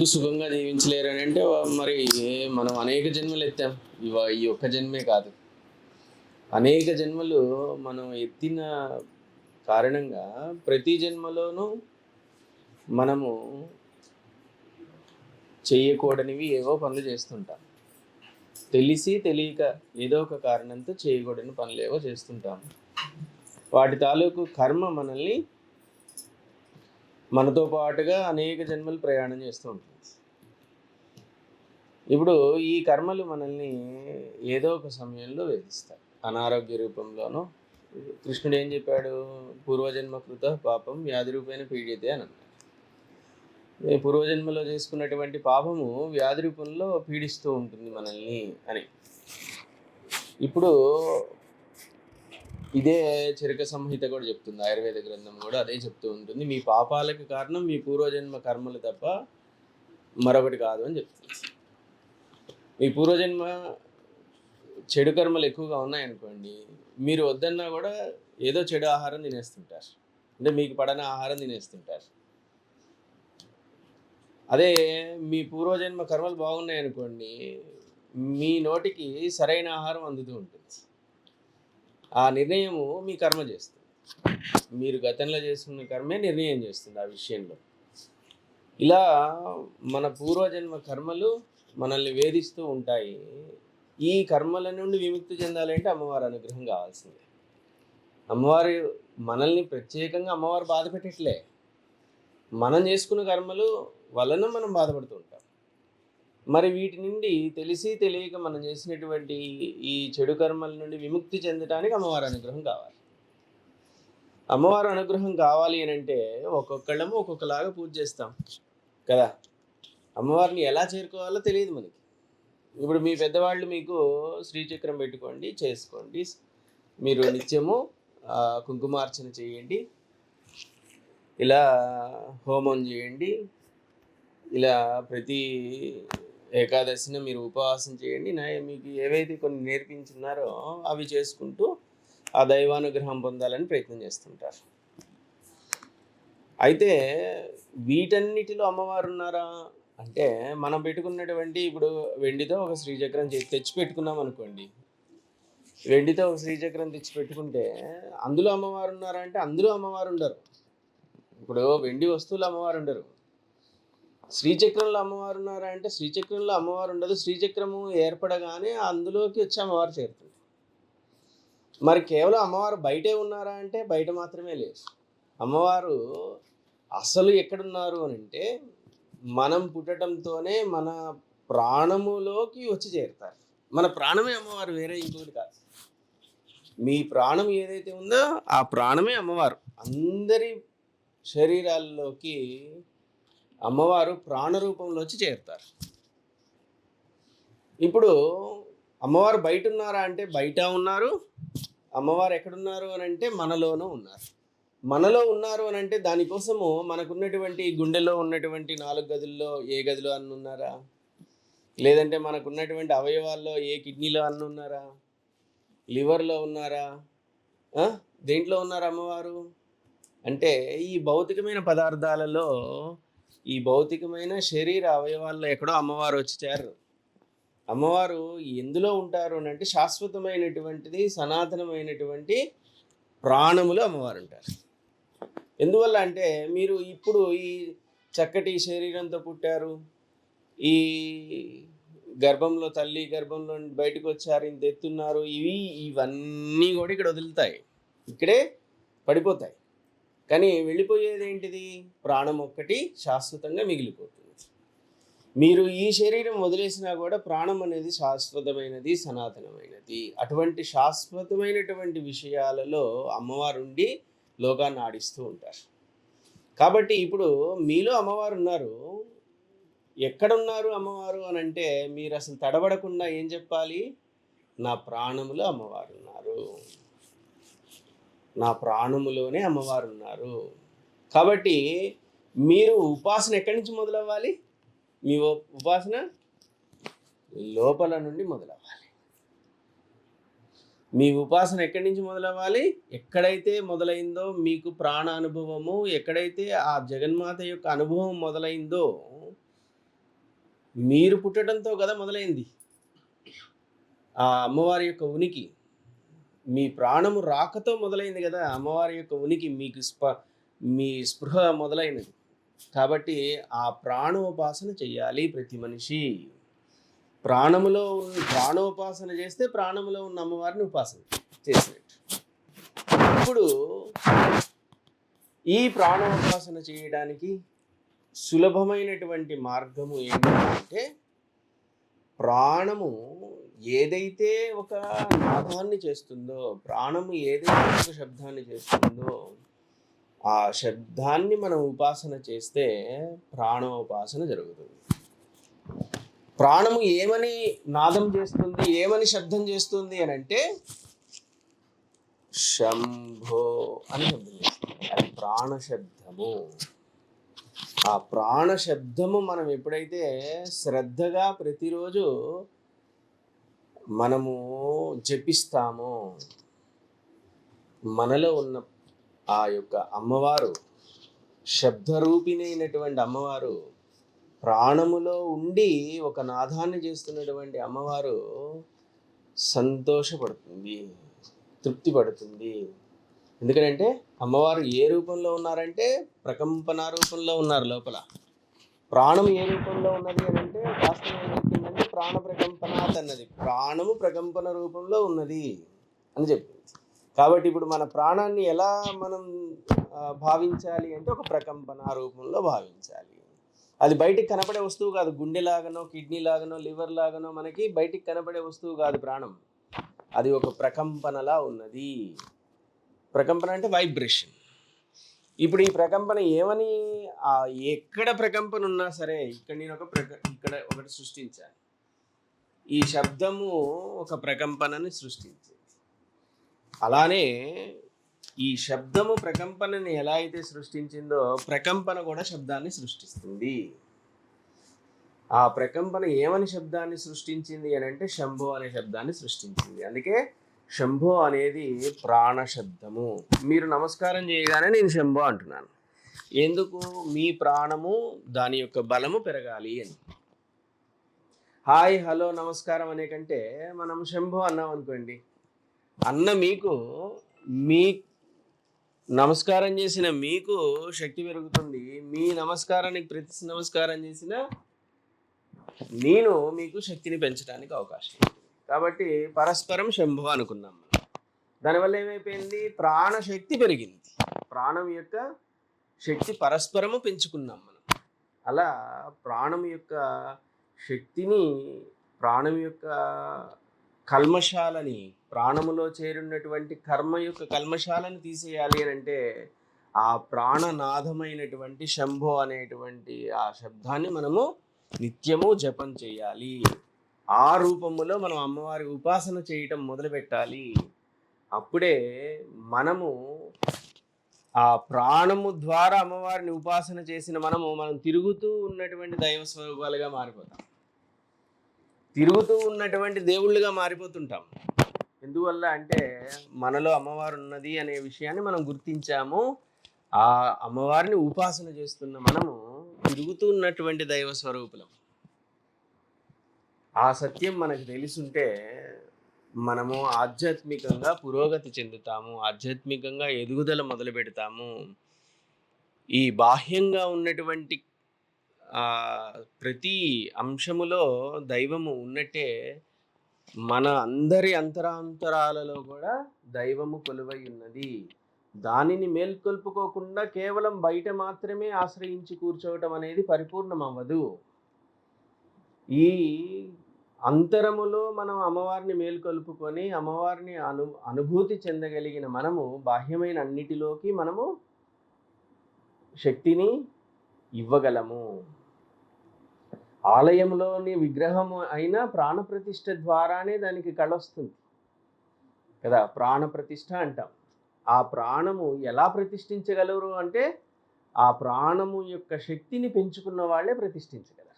ఎందుకు సుఖంగా జీవించలేరు అని అంటే మరి మనం అనేక జన్మలు ఎత్తాం. ఇవ ఈ ఒక్క జన్మే కాదు. అనేక జన్మలు మనం ఎత్తిన కారణంగా ప్రతి జన్మలోనూ మనము చేయకూడనివి ఏవో పనులు చేస్తుంటాం. తెలిసి తెలియక ఏదో ఒక కారణంతో చేయకూడని పనులు ఏవో చేస్తుంటాము వాటి తాలూకు కర్మ మనల్ని మనతో పాటుగా అనేక జన్మలు ప్రయాణం చేస్తూ ఉంటుంది ఇప్పుడు ఈ కర్మలు మనల్ని ఏదో ఒక సమయంలో వేధిస్తాయి. అనారోగ్య రూపంలోనూ కృష్ణుడు ఏం చెప్పాడు? పూర్వజన్మ కృత పాపం వ్యాధి రూపేణ పీడితే అని అన్నాడు. పూర్వజన్మలో చేసుకున్నటువంటి పాపము వ్యాధి రూపంలో పీడిస్తూ ఉంటుంది మనల్ని అని. ఇప్పుడు ఇదే చరిక సంహిత కూడా చెప్తుంది. ఆయుర్వేద గ్రంథం కూడా అదే చెప్తూ ఉంటుంది. మీ పాపాలకు కారణం మీ పూర్వజన్మ కర్మలు తప్ప మరొకటి కాదు అని చెప్తుంది. మీ పూర్వజన్మ చెడు కర్మలు ఎక్కువగా ఉన్నాయనుకోండి మీరు వద్దన్నా కూడా ఏదో చెడు ఆహారం తినేస్తుంటారు. అంటే మీకు పడని ఆహారం తినేస్తుంటారు. అదే మీ పూర్వజన్మ కర్మలు బాగున్నాయి అనుకోండి మీ నోటికి సరైన ఆహారం అందుతూ ఉంటుంది. ఆ నిర్ణయము మీ కర్మ చేస్తుంది. మీరు గతంలో చేసుకున్న కర్మే నిర్ణయం చేస్తుంది ఆ విషయంలో. ఇలా మన పూర్వజన్మ కర్మలు మనల్ని వేధిస్తూ ఉంటాయి. ఈ కర్మల నుండి విముక్తి చెందాలంటే అమ్మవారి అనుగ్రహం కావాల్సిందే. అమ్మవారి మనల్ని ప్రత్యేకంగా అమ్మవారు బాధ పెట్టట్లే. మనం చేసుకున్న కర్మలు వలన మనం బాధపడుతూ ఉంటాం. మరి వీటి నుండి తెలిసి తెలియక మనం చేసినటువంటి ఈ చెడు కర్మల నుండి విముక్తి చెందడానికి అమ్మవారి అనుగ్రహం కావాలి. అమ్మవారి అనుగ్రహం కావాలి అని అంటే ఒక్కొక్కళ్ళము ఒక్కొక్కలాగా పూజ చేస్తాం. కదా? అమ్మవారిని ఎలా చేరుకోవాలో తెలియదు మనకి. ఇప్పుడు మీ పెద్దవాళ్ళు మీకు శ్రీచక్రం పెట్టుకోండి చేసుకోండి. మీరు నిత్యము కుంకుమార్చన చేయండి. ఇలా హోమం చేయండి. ఇలా ప్రతి ఏకాదశిని మీరు ఉపవాసం చేయండి. నా మీకు ఏవైతే కొన్ని నేర్పించున్నారో అవి చేసుకుంటూ ఆ దైవానుగ్రహం పొందాలని ప్రయత్నం చేస్తుంటారు. అయితే వీటన్నిటిలో అమ్మవారు ఉన్నారా? అంటే మనం పెట్టుకున్నటువంటి ఇప్పుడు వెండితో ఒక శ్రీచక్రం తెచ్చి పెట్టుకున్నాం అనుకోండి. వెండితో ఒక శ్రీచక్రం తెచ్చి పెట్టుకుంటే అందులో అమ్మవారు ఉన్నారా? అంటే అందులో అమ్మవారు ఉండరు. ఇప్పుడు వెండి వస్తువులు అమ్మవారు ఉండరు. శ్రీచక్రంలో అమ్మవారు ఉన్నారా అంటే శ్రీచక్రంలో అమ్మవారు ఉండదు. శ్రీచక్రము ఏర్పడగానే అందులోకి వచ్చి అమ్మవారు చేరుతుంది. మరి కేవలం అమ్మవారు బయటే ఉన్నారా అంటే బయట మాత్రమే లేదు. అమ్మవారు అసలు ఎక్కడున్నారు అని అంటే మనం పుట్టడంతోనే మన ప్రాణములోకి వచ్చి చేరుతారు. మన ప్రాణమే అమ్మవారు వేరే ఇంకోటి కాదు. మీ ప్రాణం ఏదైతే ఉందో ఆ ప్రాణమే అమ్మవారు. అందరి శరీరాల్లోకి అమ్మవారు ప్రాణ రూపంలో వచ్చి చేరుతారు. ఇప్పుడు అమ్మవారు బయట ఉన్నారా అంటే బయట ఉన్నారు. అమ్మవారు ఎక్కడున్నారు అని అంటే మనలోనూ ఉన్నారు. మనలో ఉన్నారు అని అంటే దానికోసము మనకున్నటువంటి గుండెలో ఉన్నటువంటి నాలుగు గదుల్లో ఏ గదిలో అన్న ఉన్నారా? లేదంటే మనకున్నటువంటి అవయవాల్లో ఏ కిడ్నీలో అన్న ఉన్నారా? లివర్లో ఉన్నారా? దేంట్లో ఉన్నారు అమ్మవారు? అంటే ఈ భౌతికమైన పదార్థాలలో ఈ భౌతికమైన శరీర అవయవాల్లో ఎక్కడో అమ్మవారు వచ్చి చేరరు. అమ్మవారు ఎందులో ఉంటారు అని అంటే శాశ్వతమైనటువంటిది సనాతనమైనటువంటి ప్రాణములు అమ్మవారు ఉంటారు ఎందువల్ల అంటే మీరు ఇప్పుడు ఈ చక్కటి శరీరంతో పుట్టారు ఈ గర్భంలో తల్లి గర్భంలో బయటకు వచ్చారు ఇంత ఎత్తున్నారు ఇవి ఇవన్నీ కూడా ఇక్కడ వదులుతాయి. ఇక్కడే పడిపోతాయి. కానీ వెళ్ళిపోయేది ఏంటిది? ప్రాణం ఒక్కటి శాశ్వతంగా మిగిలిపోతుంది. మీరు ఈ శరీరం వదిలేసినా కూడా ప్రాణం అనేది శాశ్వతమైనది సనాతనమైనది. అటువంటి శాశ్వతమైనటువంటి విషయాలలో అమ్మవారు ఉండి లోకాన్ని ఆడిస్తూ ఉంటారు. కాబట్టి ఇప్పుడు మీలో అమ్మవారు ఉన్నారు ఎక్కడున్నారు అమ్మవారు అని అంటే మీరు అసలు తడబడకుండా ఏం చెప్పాలి? నా ప్రాణములు అమ్మవారు ఉన్నారు నా ప్రాణములోనే అమ్మవారు ఉన్నారు కాబట్టి మీరు ఉపాసన ఎక్కడి నుంచి మొదలవ్వాలి? మీ ఉపాసన లోపల నుండి మొదలవ్వాలి. మీ ఉపాసన ఎక్కడి నుంచి మొదలవ్వాలి? ఎక్కడైతే మొదలైందో మీకు ప్రాణ అనుభవము ఎక్కడైతే ఆ జగన్మాత యొక్క అనుభవం మొదలైందో మీరు పుట్టడంతో కదా మొదలైంది. ఆ అమ్మవారి యొక్క ఉనికి. మీ ప్రాణము రాకతో మొదలైంది కదా అమ్మవారి యొక్క ఉనికి మీకు స్ప మీ స్పృహ మొదలైనది. కాబట్టి ఆ ప్రాణోపాసన చేయాలి ప్రతి మనిషి. ప్రాణములో ఉన్న ప్రాణోపాసన చేస్తే ప్రాణములో ఉన్న అమ్మవారిని ఉపాసన చేసినట్టు. ఇప్పుడు ఈ ప్రాణోపాసన చేయడానికి సులభమైనటువంటి మార్గము ఏంటంటే ప్రాణము ఏదైతే ఒక నాదాన్ని చేస్తుందో ప్రాణము ఏదైతే ఒక శబ్దాన్ని చేస్తుందో ఆ శబ్దాన్ని మనం ఉపాసన చేస్తే ప్రాణోపాసన జరుగుతుంది. ప్రాణము ఏమని నాదం చేస్తుంది ఏమని శబ్దం చేస్తుంది అని అంటే శంభో అని శబ్దం చేస్తుంది. అది ప్రాణ శబ్దము. ఆ ప్రాణ శబ్దము మనం ఎప్పుడైతే శ్రద్ధగా ప్రతిరోజు మనము జపిస్తామో. మనలో ఉన్న ఆ యొక్క అమ్మవారు శబ్దరూపిణైనటువంటి అమ్మవారు ప్రాణములో ఉండి ఒక నాదాన్ని చేస్తున్నటువంటి అమ్మవారు సంతోషపడుతుంది తృప్తి పడుతుంది ఎందుకంటే అమ్మవారు ఏ రూపంలో ఉన్నారంటే ప్రకంపన రూపంలో ఉన్నారు లోపల. ప్రాణం ఏ రూపంలో ఉన్నది అని అంటే శాస్త్రం ఏం చెప్పిందంటే ప్రాణ ప్రకంపనాత్ అన్నది. ప్రాణము ప్రకంపన రూపంలో ఉన్నది అని చెప్పింది కాబట్టి ఇప్పుడు మన ప్రాణాన్ని ఎలా మనం భావించాలి అంటే ఒక ప్రకంపన రూపంలో భావించాలి. అది బయటికి కనపడే వస్తువు కాదు. గుండె లాగానో కిడ్నీ లాగనో లివర్ లాగానో మనకి బయటికి కనపడే వస్తువు కాదు ప్రాణం. అది ఒక ప్రకంపనలా ఉన్నది. ప్రకంపన అంటే వైబ్రేషన్. ఇప్పుడు ఈ ప్రకంపన ఏమని ఎక్కడ ప్రకంపన ఉన్నా సరే ఇక్కడ నేను ఒక ప్రక ఇక్కడ ఒకటి సృష్టించాను ఈ శబ్దము ఒక ప్రకంపనని సృష్టించింది. అలానే ఈ శబ్దము ప్రకంపనని ఎలా అయితే సృష్టించిందో ప్రకంపన కూడా శబ్దాన్ని సృష్టిస్తుంది. ఆ ప్రకంపన ఏమని శబ్దాన్ని సృష్టించింది అని అంటే శంభో అనే శబ్దాన్ని సృష్టించింది. అందుకే శంభో అనేది ప్రాణశబ్దము. మీరు నమస్కారం చేయగానే నేను శంభో అంటున్నాను. ఎందుకు? మీ ప్రాణము దాని యొక్క బలము పెరగాలి అని. హాయ్ హలో నమస్కారం అనే కంటే మనం శంభో అన్నాం అనుకోండి. అన్న మీకు మీ నమస్కారం చేసిన మీకు శక్తి పెరుగుతుంది. మీ నమస్కారానికి ప్రతి నమస్కారం చేసిన నేను మీకు శక్తిని పెంచడానికి అవకాశం ఉంది. కాబట్టి పరస్పరం శంభు అనుకున్నాం మనం. దానివల్ల ఏమైపోయింది? ప్రాణశక్తి పెరిగింది. ప్రాణం యొక్క శక్తి పరస్పరము పెంచుకున్నాం మనం. అలా ప్రాణం యొక్క శక్తిని ప్రాణం యొక్క కల్మశాలని ప్రాణములో చేరున్నటువంటి కర్మ యొక్క కల్మశాలను తీసేయాలి అని అంటే ఆ ప్రాణనాథమైనటువంటి శంభో అనేటువంటి ఆ శబ్దాన్ని మనము నిత్యము జపం చేయాలి. ఆ రూపములో మనం అమ్మవారి ఉపాసన చేయటం మొదలు పెట్టాలి అప్పుడే మనము ఆ ప్రాణము ద్వారా అమ్మవారిని ఉపాసన చేసిన మనము మనం తిరుగుతూ ఉన్నటువంటి దైవ స్వరూపాలుగా మారిపోతాం. తిరుగుతూ ఉన్నటువంటి దేవుళ్ళుగా మారిపోతుంటాం. ఎందువల్ల అంటే మనలో అమ్మవారు ఉన్నది అనే విషయాన్ని మనం గుర్తించాము. ఆ అమ్మవారిని ఉపాసన చేస్తున్న మనము తిరుగుతూ ఉన్నటువంటి దైవ స్వరూపులం. ఆ సత్యం మనకు తెలుసుంటే మనము ఆధ్యాత్మికంగా పురోగతి చెందుతాము ఆధ్యాత్మికంగా ఎదుగుదల మొదలు పెడతాము. ఈ బాహ్యంగా ఉన్నటువంటి ప్రతి అంశములో దైవము ఉన్నట్టే మన అందరి అంతరాంతరాలలో కూడా దైవము కొలువై ఉన్నది. దానిని మేల్కొల్పుకోకుండా కేవలం బయట మాత్రమే ఆశ్రయించి కూర్చోవటం అనేది పరిపూర్ణం అవ్వదు ఈ అంతరములో మనం అమ్మవారిని మేల్కొల్పుకొని అమ్మవారిని అను అనుభూతి చెందగలిగిన మనము బాహ్యమైన అన్నిటిలోకి మనము శక్తిని ఇవ్వగలము. ఆలయంలోని విగ్రహము అయినా ప్రాణప్రతిష్ఠ ద్వారానే దానికి కళొస్తుంది. కదా ప్రాణప్రతిష్ఠ అంటాం. ఆ ప్రాణము ఎలా ప్రతిష్ఠించగలరు అంటే ఆ ప్రాణము యొక్క శక్తిని పెంచుకున్న వాళ్ళే ప్రతిష్ఠించగలరు.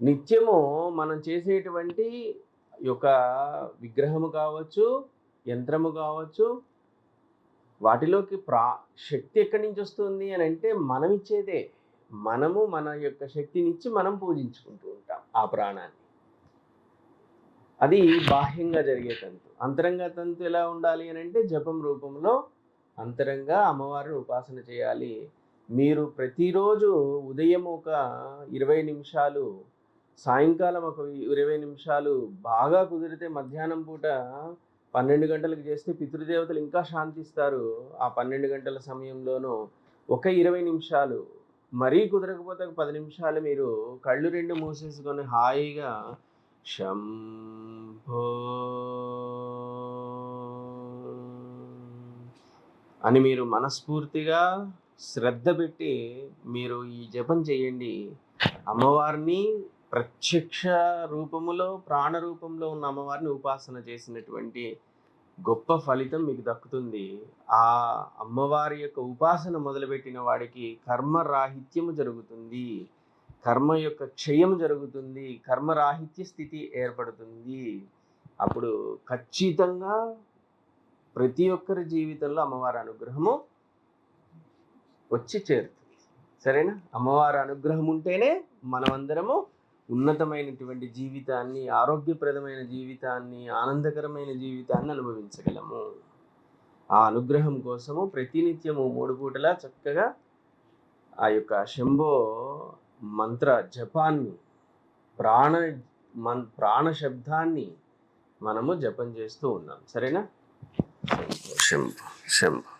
నిత్యము మనం చేసేటువంటి యొక్క విగ్రహము కావచ్చు యంత్రము కావచ్చు వాటిలోకి ప్రా శక్తి ఎక్కడి నుంచి వస్తుంది అని అంటే మనం ఇచ్చేదే మనము మన యొక్క శక్తినిచ్చి మనం పూజించుకుంటూ ఉంటాం ఆ ప్రాణాన్ని. అది బాహ్యంగా జరిగే తంతు. అంతరంగ తంతు ఎలా ఉండాలి అని అంటే జపం రూపంలో అంతరంగా అమ్మవారిని ఉపాసన చేయాలి. మీరు ప్రతిరోజు ఉదయం ఒక ఇరవై నిమిషాలు సాయంకాలం ఒక ఇరవై నిమిషాలు బాగా కుదిరితే మధ్యాహ్నం పూట పన్నెండు గంటలకు చేస్తే పితృదేవతలు ఇంకా శాంతిస్తారు. ఆ పన్నెండు గంటల సమయంలోనూ ఒక ఇరవై నిమిషాలు మరీ కుదరకపోతే ఒక పది నిమిషాలు మీరు కళ్ళు రెండు మూసేసుకొని హాయిగా శంభో అని మీరు మనస్ఫూర్తిగా శ్రద్ధ పెట్టి మీరు ఈ జపం చేయండి. అమ్మవారిని ప్రత్యక్ష రూపములో ప్రాణ రూపంలో ఉన్న అమ్మవారిని ఉపాసన చేసినటువంటి గొప్ప ఫలితం మీకు దక్కుతుంది. ఆ అమ్మవారి యొక్క ఉపాసన మొదలుపెట్టిన వాడికి కర్మరాహిత్యము జరుగుతుంది. కర్మ యొక్క క్షయం జరుగుతుంది. కర్మరాహిత్య స్థితి ఏర్పడుతుంది. అప్పుడు ఖచ్చితంగా ప్రతి ఒక్కరి జీవితంలో అమ్మవారి అనుగ్రహము వచ్చి చేరుతుంది. సరేనా? అమ్మవారి అనుగ్రహం ఉంటేనే మనమందరము ఉన్నతమైనటువంటి జీవితాన్ని ఆరోగ్యప్రదమైన జీవితాన్ని ఆనందకరమైన జీవితాన్ని అనుభవించగలము. ఆ అనుగ్రహం కోసము ప్రతినిత్యము మూడు పూటలా చక్కగా ఆ యొక్క శంభో మంత్ర జపాన్ని ప్రాణ మన్ ప్రాణ శబ్దాన్ని మనము జపం చేస్తూ ఉన్నాం. సరేనా? శంభు శంభు